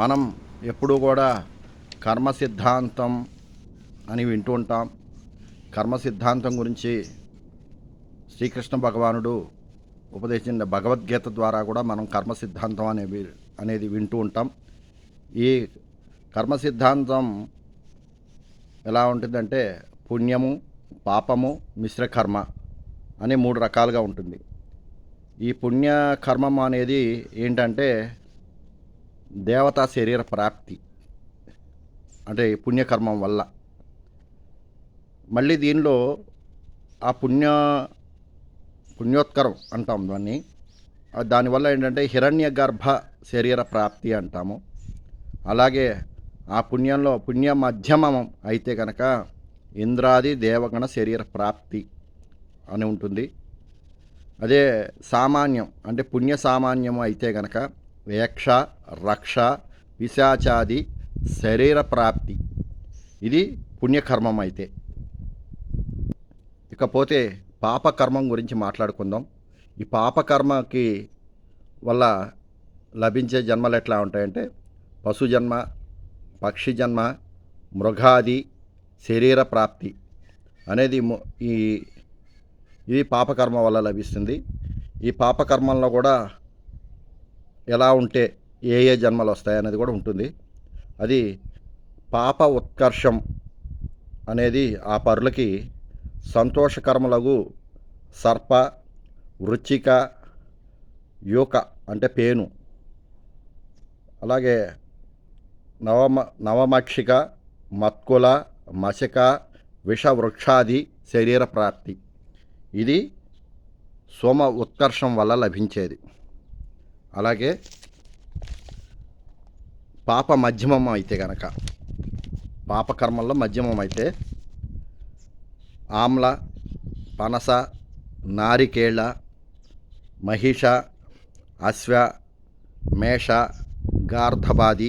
మనం ఎప్పుడూ కూడా కర్మ సిద్ధాంతం అని వింటూ ఉంటాం. కర్మ సిద్ధాంతం గురించి శ్రీకృష్ణ భగవానుడు ఉపదేశించిన భగవద్గీత ద్వారా కూడా మనం కర్మ సిద్ధాంతం అనేవి అనేది వింటూ ఉంటాం. ఈ కర్మ సిద్ధాంతం ఎలా ఉంటుందంటే పుణ్యము పాపము మిశ్ర కర్మ అనే మూడు రకాలుగా ఉంటుంది. ఈ పుణ్యకర్మం అనేది ఏంటంటే దేవతా శరీర ప్రాప్తి అంటే పుణ్యకర్మం వల్ల. మళ్ళీ దీనిలో ఆ పుణ్య పుణ్యోత్కరం అంటాం దాన్ని. దానివల్ల ఏంటంటే హిరణ్య గర్భ శరీర ప్రాప్తి అంటాము. అలాగే ఆ పుణ్యంలో పుణ్య మధ్యమం అయితే కనుక ఇంద్రాది దేవగణ శరీర ప్రాప్తి అని ఉంటుంది. అదే సామాన్యం అంటే పుణ్య సామాన్యం అయితే కనుక వేక్ష రక్ష పిశాచాది శరీర ప్రాప్తి. ఇది పుణ్యకర్మం అయితే. ఇకపోతే పాపకర్మం గురించి మాట్లాడుకుందాం. ఈ పాపకర్మకి వల్ల లభించే జన్మలు ఎట్లా ఉంటాయంటే పశు జన్మ పక్షి జన్మ మృగాది శరీర ప్రాప్తి అనేది ఈ ఇది పాపకర్మ వల్ల లభిస్తుంది. ఈ పాపకర్మంలో కూడా ఎలా ఉంటే ఏ ఏ జన్మలు వస్తాయి అనేది కూడా ఉంటుంది. అది పాప ఉత్కర్షం అనేది ఆ పరులకి సంతోషకరములగు సర్ప వృచ్చిక యూక అంటే పేను. అలాగే నవమ నవమక్షిక మత్కుల మశక విషవృక్షాది శరీర ప్రాప్తి. ఇది సోమ ఉత్కర్షం వల్ల లభించేది. అలాగే పాప మధ్యమం అయితే గనక పాపకర్మల్లో మధ్యమం అయితే ఆమ్ల పనస నారికేళ మహిష అశ్వ మేష గార్ధబాది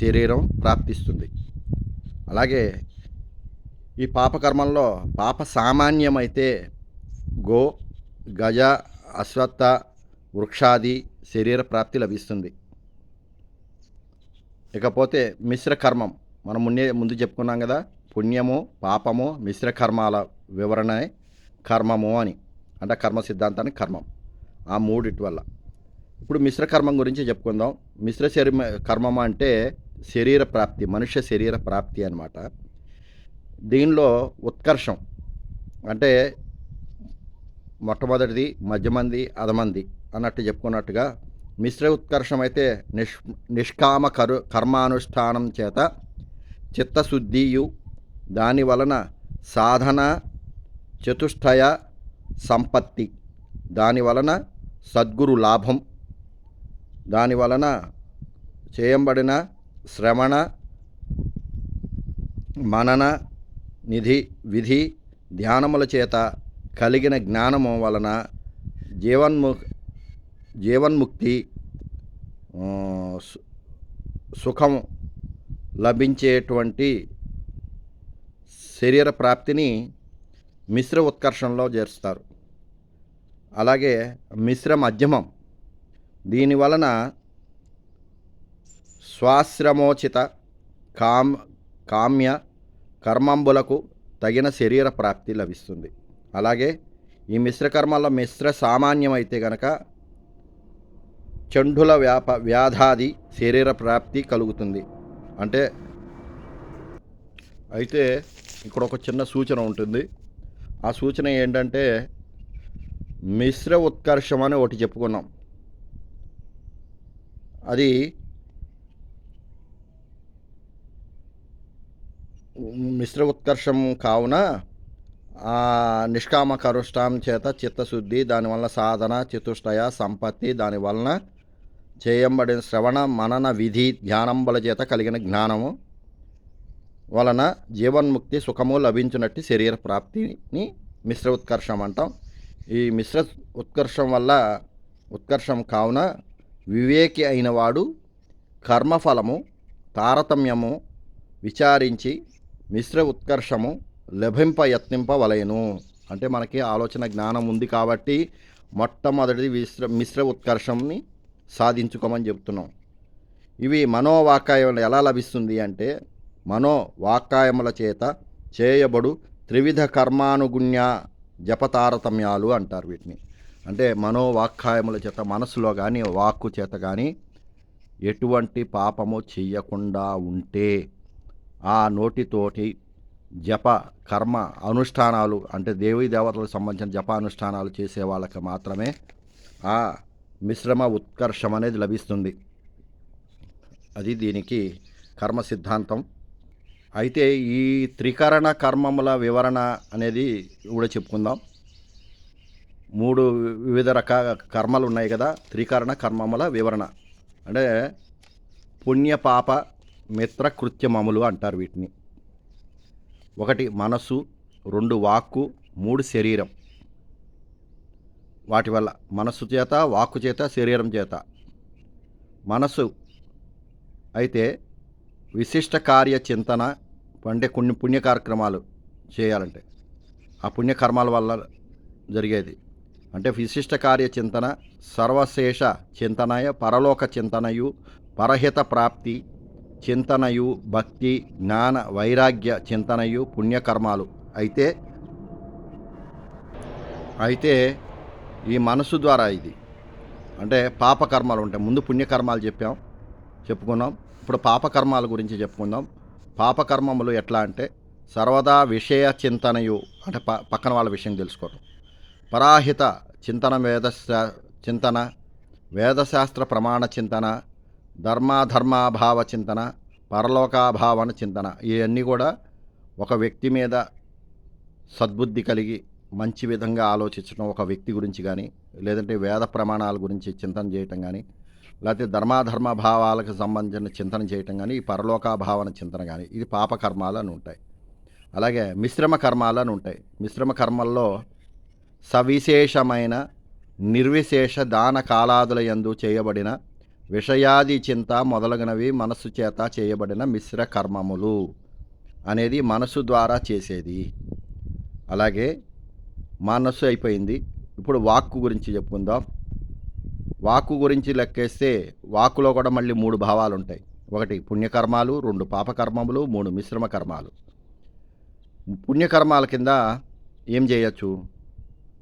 శరీరం ప్రాప్తిస్తుంది. అలాగే ఈ పాపకర్మంలో పాప సామాన్యమైతే గో గజ అశ్వత్థ వృక్షాది శరీర ప్రాప్తి లభిస్తుంది. ఇకపోతే మిశ్ర కర్మం మనం ముందే ముందు చెప్పుకున్నాం కదా పుణ్యము పాపము మిశ్ర కర్మాల వివరణ కర్మము అని. అంటే కర్మ సిద్ధాంతానికి కర్మం. ఆ మూడిటి వల్ల. ఇప్పుడు మిశ్ర కర్మం గురించి చెప్పుకుందాం. మిశ్ర శరీర కర్మం అంటే శరీర ప్రాప్తి మనుష్య శరీర ప్రాప్తి అనమాట దీనిలో ఉత్కర్షం. అంటే మొట్టమొదటిది మధ్యమంది అధమంది అన్నట్టు చెప్పుకున్నట్టుగా మిశ్ర ఉత్కర్షమైతే నిష్ నిష్కామ కరు కర్మానుష్ఠానం చేత చిత్తశుద్ధియు దాని వలన సాధన చతుష్టయ సంపత్తి. దాని వలన సద్గురు లాభం. దాని వలన చేయబడిన శ్రవణ మనన నిధి విధి ధ్యానముల చేత కలిగిన జ్ఞానము వలన జీవన్ము జీవన్ముక్తి సుఖం లభించేటువంటి శరీర ప్రాప్తిని మిశ్ర ఉత్కర్షణలో చేరుస్తారు. అలాగే మిశ్ర మధ్యమం దీని వలన స్వాశ్రమోచిత కామ్ కామ్య కర్మంబులకు తగిన శరీర ప్రాప్తి లభిస్తుంది. అలాగే ఈ మిశ్రకర్మల్లో మిశ్ర సామాన్యం అయితే గనక చండుల వ్యాప వ్యాధాది శరీర ప్రాప్తి కలుగుతుంది. అంటే అయితే ఇక్కడ ఒక చిన్న సూచన ఉంటుంది. ఆ సూచన ఏంటంటే మిశ్ర ఉత్కర్షం అని ఒకటి చెప్పుకున్నాం. అది మిశ్ర ఉత్కర్షం కావున ఆ నిష్కామ కరుష్టాం చేత చిత్తశుద్ధి దానివల్ల సాధన చతుష్టయ సంపత్తి దానివలన చేయంబడిన శ్రవణ మనన విధి ధ్యానంబల చేత కలిగిన జ్ఞానము వలన జీవన్ముక్తి సుఖము లభించినట్టు శరీర ప్రాప్తిని మిశ్ర ఉత్కర్షం అంటాం. ఈ మిశ్ర ఉత్కర్షం వల్ల ఉత్కర్షం కావున వివేకి అయినవాడు కర్మఫలము తారతమ్యము విచారించి మిశ్ర ఉత్కర్షము లభింప యత్నింపవలయను అంటే మనకి ఆలోచన జ్ఞానం ఉంది కాబట్టి మొట్టమొదటిది మిశ్ర మిశ్ర ఉత్కర్షంని సాధించుకోమని చెప్తున్నాం. ఇవి మనోవాకాయములు ఎలా లభిస్తుంది అంటే మనోవాకాయముల చేత చేయబడు త్రివిధ కర్మానుగుణ్య జపతారతమ్యాలు అంటారు వీటిని. అంటే మనోవాక్కాయముల చేత మనసులో కానీ వాక్కు చేత కానీ ఎటువంటి పాపము చెయ్యకుండా ఉంటే ఆ నోటితోటి జప కర్మ అనుష్ఠానాలు అంటే దేవీ దేవతలకు సంబంధించిన జప అనుష్ఠానాలు చేసే వాళ్ళకి మాత్రమే ఆ మిశ్రమ ఉత్కర్షం అనేది లభిస్తుంది. అది దీనికి కర్మ సిద్ధాంతం అయితే ఈ త్రికరణ కర్మముల వివరణ అనేది కూడా చెప్పుకుందాం. మూడు వివిధ రకాల కర్మలు ఉన్నాయి కదా త్రికరణ కర్మముల వివరణ. అంటే పుణ్య పాప మిత్ర కృత్యమములు అంటారు వీటిని. ఒకటి మనసు రెండు వాక్కు మూడు శరీరం. వాటి వల్ల మనస్సు చేత వాక్కు చేత శరీరం చేత. మనసు అయితే విశిష్ట కార్య చింతన అంటే కొన్ని పుణ్య కార్యక్రమాలు చేయాలంటే. ఆ పుణ్యకర్మాల వల్ల జరిగేది. అంటే విశిష్ట కార్య చింతన సర్వశేష చింతనయ పరలోక చింతనయు పరహిత ప్రాప్తి చింతనయు భక్తి జ్ఞాన వైరాగ్య చింతనయు పుణ్యకర్మాలు అయితే అయితే ఈ మనసు ద్వారా ఇది. అంటే పాపకర్మాలు ఉంటాయి. ముందు పుణ్యకర్మాలు చెప్పాం చెప్పుకున్నాం. ఇప్పుడు పాపకర్మాల గురించి చెప్పుకుందాం. పాపకర్మములు ఎట్లా అంటే సర్వదా విషయ చింతనయు అంటే ప పక్కన వాళ్ళ విషయం తెలుసుకోవటం. పరాహిత చింతన వేద చింతన వేదశాస్త్ర ప్రమాణ చింతన ధర్మాధర్మాభావ చింతన పరలోకాభావన చింతన. ఇవన్నీ కూడా ఒక వ్యక్తి మీద సద్బుద్ధి కలిగి మంచి విధంగా ఆలోచించడం ఒక వ్యక్తి గురించి కానీ లేదంటే వేద ప్రమాణాల గురించి చింతన చేయటం కానీ లేకపోతే ధర్మాధర్మ భావాలకు సంబంధించిన చింతన చేయటం కానీ ఈ పరలోకాభావన చింతన కానీ ఇది పాపకర్మాలు అని ఉంటాయి. అలాగే మిశ్రమ కర్మాలు అని ఉంటాయి. మిశ్రమ కర్మల్లో సవిశేషమైన నిర్విశేష దాన కాలాదుల యందు చేయబడిన విషయాది చింత మొదలగునవి మనస్సు చేత చేయబడిన మిశ్ర కర్మములు అనేది మనసు ద్వారా చేసేది. అలాగే మనస్సు అయిపోయింది. ఇప్పుడు వాక్కు గురించి చెప్పుకుందాం. వాక్కు గురించి లెక్కేస్తే వాక్కులో కూడా మళ్ళీ మూడు భావాలు ఉంటాయి ఒకటి పుణ్యకర్మాలు రెండు పాపకర్మములు మూడు మిశ్రమ కర్మాలు పుణ్యకర్మాల కింద ఏం చేయొచ్చు?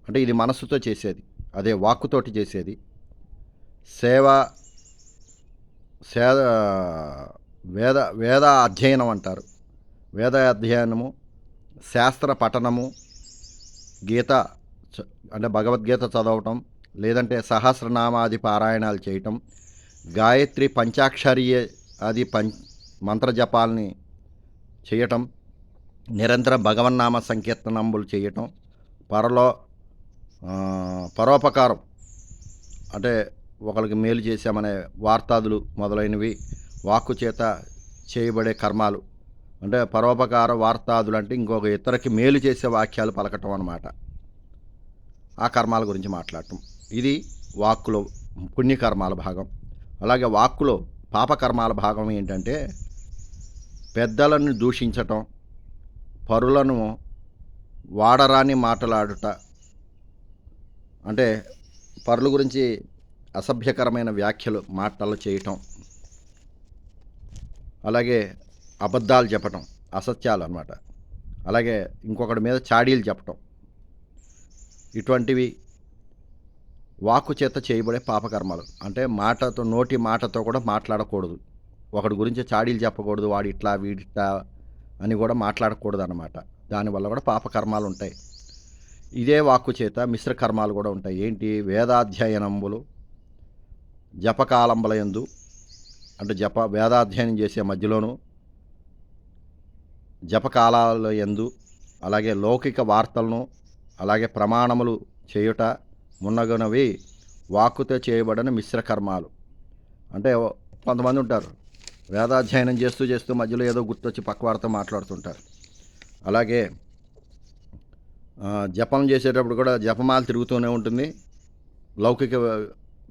అంటే ఇది మనస్సుతో చేసేది. అదే వాక్కుతోటి చేసేది. సేవ సేద వేద వేద అధ్యయనం అంటారు. వేద అధ్యయనము శాస్త్ర పఠనము గీత చ- అంటే భగవద్గీత చదవటం లేదంటే సహస్రనామాది పారాయణాలు చేయటం గాయత్రి పంచాక్షరి అది పం మంత్రజపాలని చేయటం నిరంతర భగవన్నామ సంకీర్తనంబులు చేయటం పరలో పరోపకారం అంటే ఒకరికి మేలు చేశామనే వార్తాదులు మొదలైనవి వాక్కు చేత చేయబడే కర్మాలు అంటే పరోపకార వార్తాదులు అంటే ఇంకొక ఇతరకి మేలు చేసే వాక్యాలు పలకటం అన్నమాట. ఆ కర్మాల గురించి మాట్లాడటం. ఇది వాక్కులో పుణ్యకర్మాల భాగం. అలాగే వాక్కులో పాపకర్మాల భాగం ఏంటంటే పెద్దలను దూషించటం పరులను వాడరాని మాటలాడుట. అంటే పరుల గురించి అసభ్యకరమైన వ్యాఖ్యలు మాటలు చేయటం. అలాగే అబద్ధాలు చెప్పటం అసత్యాలు అన్నమాట. అలాగే ఇంకొకటి మీద చాడీలు చెప్పటం. ఇటువంటివి వాక్కు చేత చేయబడే పాపకర్మాలు. అంటే మాటతో నోటి మాటతో కూడా మాట్లాడకూడదు. ఒకడి గురించి చాడీలు చెప్పకూడదు వాడు ఇట్లా వీడిట్లా అని కూడా మాట్లాడకూడదు అనమాట దానివల్ల కూడా పాపకర్మాలు ఉంటాయి. ఇదే వాక్కు చేత మిశ్ర కర్మాలు కూడా ఉంటాయి. ఏంటి? వేదాధ్యయనంబులు జపకాలంబల యందు అంటే జప వేదాధ్యయనం చేసే మధ్యలోను జపకాలాల ఎందు అలాగే లౌకిక వార్తలను అలాగే ప్రమాణములు చేయుట మున్నగునవి వాక్కుతో చేయబడిన మిశ్ర కర్మాలు. అంటే కొంతమంది ఉంటారు వేదాధ్యయనం చేస్తూ చేస్తూ మధ్యలో ఏదో గుర్తొచ్చి పక్కవారితో మాట్లాడుతుంటారు. అలాగే జపం చేసేటప్పుడు కూడా జపమాలు తిరుగుతూనే ఉంటుంది లౌకిక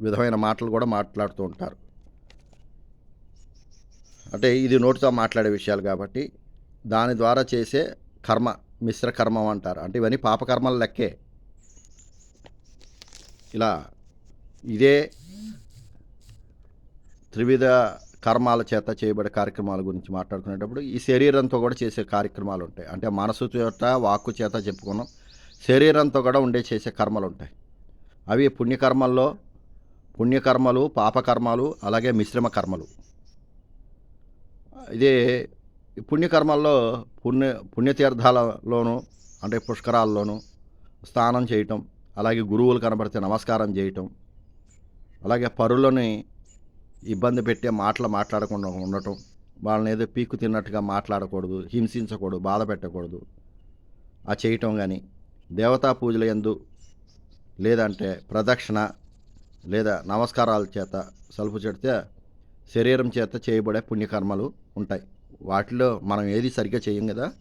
విధమైన మాటలు కూడా మాట్లాడుతూ ఉంటారు. అంటే ఇది నోటితో మాట్లాడే విషయాలు కాబట్టి దాని ద్వారా చేసే కర్మ మిశ్ర కర్మం అంటారు. అంటే ఇవన్నీ పాపకర్మల లెక్కే. ఇలా ఇదే త్రివిధ కర్మాల చేత చేయబడే కార్యక్రమాల గురించి మాట్లాడుకునేటప్పుడు ఈ శరీరంతో కూడా చేసే కార్యక్రమాలు ఉంటాయి. అంటే మనసు చేత వాక్కు చేత చెప్పుకున్నాం. శరీరంతో కూడా ఉండే చేసే కర్మలు ఉంటాయి. అవి పుణ్యకర్మల్లో పుణ్యకర్మలు పాపకర్మలు అలాగే మిశ్రమ కర్మలు. ఇదే ఈ పుణ్యకర్మల్లో పుణ్య పుణ్యతీర్థాలలోను అంటే పుష్కరాల్లోనూ స్నానం చేయటం అలాగే గురువులు కనబడితే నమస్కారం చేయటం అలాగే పరులని ఇబ్బంది పెట్టే మాటలు మాట్లాడకుండా ఉండటం వాళ్ళని ఏదో పీక్కు తిన్నట్టుగా మాట్లాడకూడదు హింసించకూడదు బాధ పెట్టకూడదు ఆ చేయటం కానీ దేవతా పూజల ఎందు లేదంటే ప్రదక్షిణ లేదా నమస్కారాల చేత సలుపు చెడితే శరీరం చేత చేయబడే పుణ్యకర్మలు ఉంటాయి. వాటిలో మనం ఏది సరిగ్గా చేయం కదా?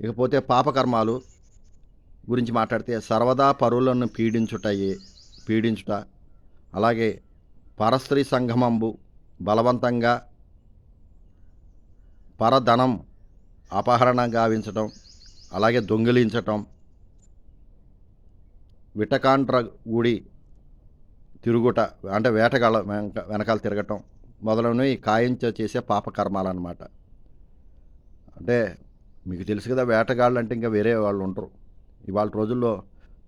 ఇకపోతే పాపకర్మాలు గురించి మాట్లాడితే సర్వదా పరులను పీడించుటయే పీడించుట. అలాగే పరస్త్రీ సంగమంబు బలవంతంగా పరధనం అపహరణ గావించటం అలాగే దొంగిలించటం. విటకాండ్ర గుడి తిరుగుట అంటే వేటగాళ్ళ వెనక వెనకాల తిరగటం. మొదలైనవి కాయించ చేసే పాపకర్మాలు అన్నమాట అంటే మీకు తెలుసు కదా వేటగాళ్ళు అంటే ఇంకా వేరే వాళ్ళు ఉంటారు ఇవాళ రోజుల్లో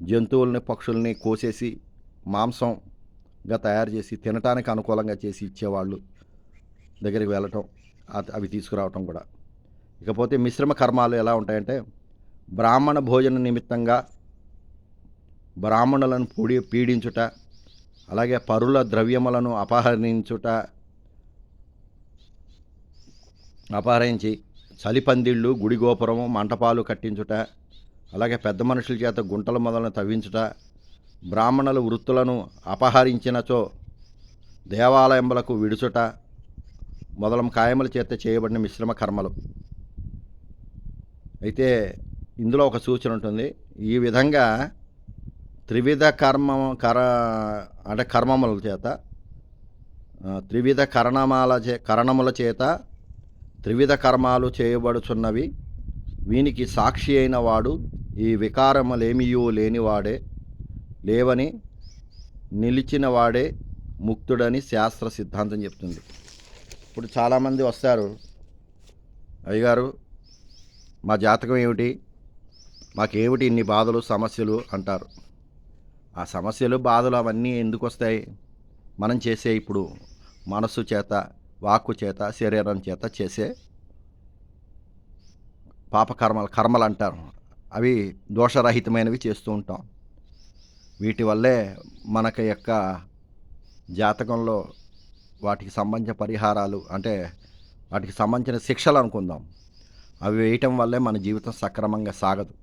జంతువుల్ని పక్షుల్ని కోసేసి మాంసంగా తయారు చేసి తినటానికి అనుకూలంగా చేసి ఇచ్చేవాళ్ళు దగ్గరికి వెళ్ళటం అవి తీసుకురావటం కూడా. ఇకపోతే మిశ్రమ కర్మాలు ఎలా ఉంటాయంటే బ్రాహ్మణ భోజన నిమిత్తంగా బ్రాహ్మణులను పూడి పీడించుట అలాగే పరుల ద్రవ్యములను అపహరించుట అపహరించి చలిపందిళ్ళు గుడిగోపురము మంటపాలు కట్టించుట అలాగే పెద్ద మనుషుల చేత గుంటల మొదలను తవ్వించుట బ్రాహ్మణుల వృత్తులను అపహరించినచో దేవాలయములకు విడుచుట మొదలం కాయముల చేత చేయబడిన మిశ్రమ కర్మలు. అయితే ఇందులో ఒక సూచన ఉంటుంది. ఈ విధంగా త్రివిధ కర్మ కర అంటే కర్మముల చేత త్రివిధ కరణమాల చే కరణముల చేత త్రివిధ కర్మాలు చేయబడుచున్నవి. వీనికి సాక్షి అయిన వాడు ఈ వికారములేమియూ లేనివాడే. లేవని నిలిచిన వాడే ముక్తుడని శాస్త్ర సిద్ధాంతం చెప్తుంది. ఇప్పుడు చాలామంది వస్తారు. అయ్యగారు మా జాతకం ఏమిటి? మాకేమిటి ఇన్ని బాధలు సమస్యలు అంటారు. ఆ సమస్యలు బాధలు అవన్నీ ఎందుకు వస్తాయి మనం చేసే ఇప్పుడు మనస్సు చేత వాక్కు చేత శరీరం చేత చేసే పాపకర్మలు కర్మలు అంటారు. అవి దోషరహితమైనవి చేస్తూ ఉంటాం. వీటి వల్లే మనకి యొక్క జాతకంలో వాటికి సంబంధించిన పరిహారాలు అంటే వాటికి సంబంధించిన శిక్షలు అనుకుందాం. అవి వేయటం వల్లే మన జీవితం సక్రమంగా సాగదు.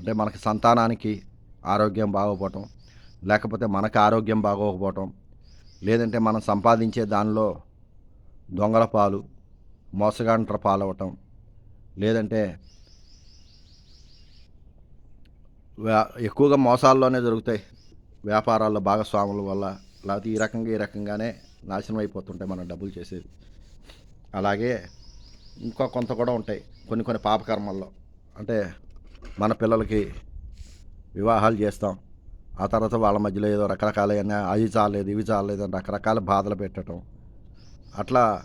అంటే మనకి సంతానానికి ఆరోగ్యం బాగోపోవటం లేకపోతే మనకు ఆరోగ్యం బాగోకపోవటం లేదంటే మనం సంపాదించే దానిలో దొంగల పాలు మోసగాంట్ర పాలవటం లేదంటే ఎక్కువగా మోసాల్లోనే జరుగుతాయి వ్యాపారాల్లో భాగస్వాముల వల్ల. లేకపోతే ఈ రకంగా ఈ రకంగానే నాశనం అయిపోతుంటాయి మనం డబ్బులు చేసేది. అలాగే ఇంకా కొంత కూడా ఉంటాయి కొన్ని కొన్ని పాపకర్మల్లో. అంటే మన పిల్లలకి వివాహాలు చేస్తాం. ఆ తర్వాత వాళ్ళ మధ్యలో ఏదో రకరకాలైన అవి చాలేదు ఇవి చాలేదు అని రకరకాల బాధలు పెట్టడం అట్లా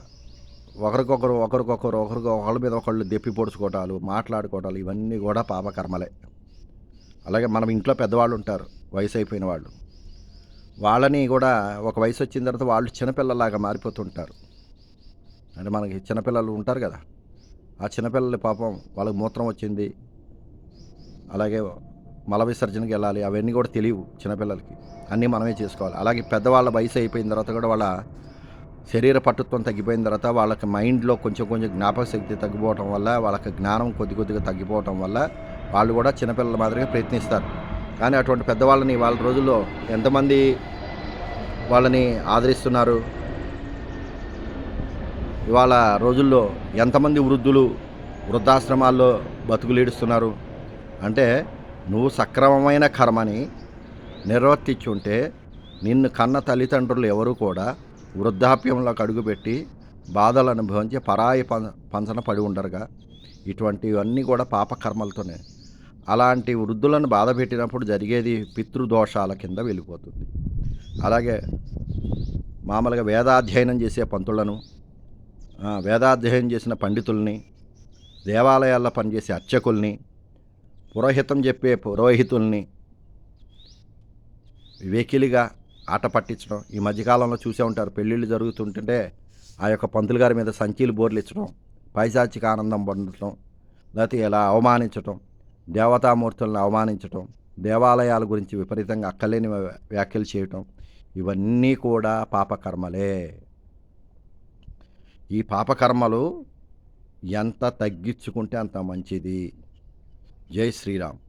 ఒకరికొకరు ఒకరికొకరు ఒకరికి ఒకళ్ళ మీద ఒకళ్ళు దెప్పి పొడుచుకోవటాలు మాట్లాడుకోవటాలు ఇవన్నీ కూడా పాపకర్మలే. అలాగే మనం ఇంట్లో పెద్దవాళ్ళు ఉంటారు వయసు అయిపోయిన వాళ్ళు. వాళ్ళని కూడా ఒక వయసు వచ్చిన తర్వాత వాళ్ళు చిన్నపిల్లలాగా మారిపోతుంటారు. అంటే మనకి చిన్నపిల్లలు ఉంటారు కదా ఆ చిన్నపిల్లల పాపం వాళ్ళకి మూత్రం వచ్చింది. అలాగే మల విసర్జనకి వెళ్ళాలి. అవన్నీ కూడా తెలియవు చిన్నపిల్లలకి. అన్నీ మనమే చేసుకోవాలి. అలాగే పెద్దవాళ్ళ వయసు అయిపోయిన తర్వాత కూడా వాళ్ళ శరీర పట్టుత్వం తగ్గిపోయిన తర్వాత వాళ్ళకి మైండ్లో కొంచెం కొంచెం జ్ఞాపక శక్తి తగ్గిపోవటం వల్ల వాళ్ళకి జ్ఞానం కొద్ది కొద్దిగా తగ్గిపోవటం వల్ల వాళ్ళు కూడా చిన్నపిల్లల మాదిరిగా ప్రయత్నిస్తారు. కానీ అటువంటి పెద్దవాళ్ళని వాళ్ళ రోజుల్లో ఎంతమంది వాళ్ళని ఆదరిస్తున్నారు? ఇవాళ రోజుల్లో ఎంతమంది వృద్ధులు వృద్ధాశ్రమాల్లో బతుకులీడుస్తున్నారు అంటే నువ్వు సక్రమమైన కర్మని నిర్వర్తించుంటే నిన్ను కన్న తల్లిదండ్రులు ఎవరు కూడా వృద్ధాప్యంలోకి అడుగుపెట్టి బాధలు అనుభవించి పరాయి పం పంచన పడి ఉండరుగా. ఇటువంటివన్నీ కూడా పాపకర్మలతోనే. అలాంటి వృద్ధులను బాధ పెట్టినప్పుడు జరిగేది పితృదోషాల కింద వెళ్ళిపోతుంది. అలాగే మామూలుగా వేదాధ్యయనం చేసే పంతులను వేదాధ్యయనం చేసిన పండితుల్ని దేవాలయాల్లో పనిచేసే అర్చకుల్ని పురోహితం చెప్పే పురోహితుల్ని వెకిలిగా ఆట పట్టించడం ఈ మధ్యకాలంలో చూసే ఉంటారు. పెళ్ళిళ్ళు జరుగుతుంటుంటే ఆ యొక్క పంతులు గారి మీద సంచీలు బోర్లు ఇచ్చడం పైశాచిక ఆనందం పొందటం లేకపోతే ఇలా అవమానించటం దేవతామూర్తులను అవమానించటం దేవాలయాల గురించి విపరీతంగా అక్కలేని వ్యాఖ్యలు చేయటం ఇవన్నీ కూడా పాపకర్మలే. ఈ పాపకర్మలు ఎంత తగ్గించుకుంటే అంత మంచిది. జై శ్రీరామ్.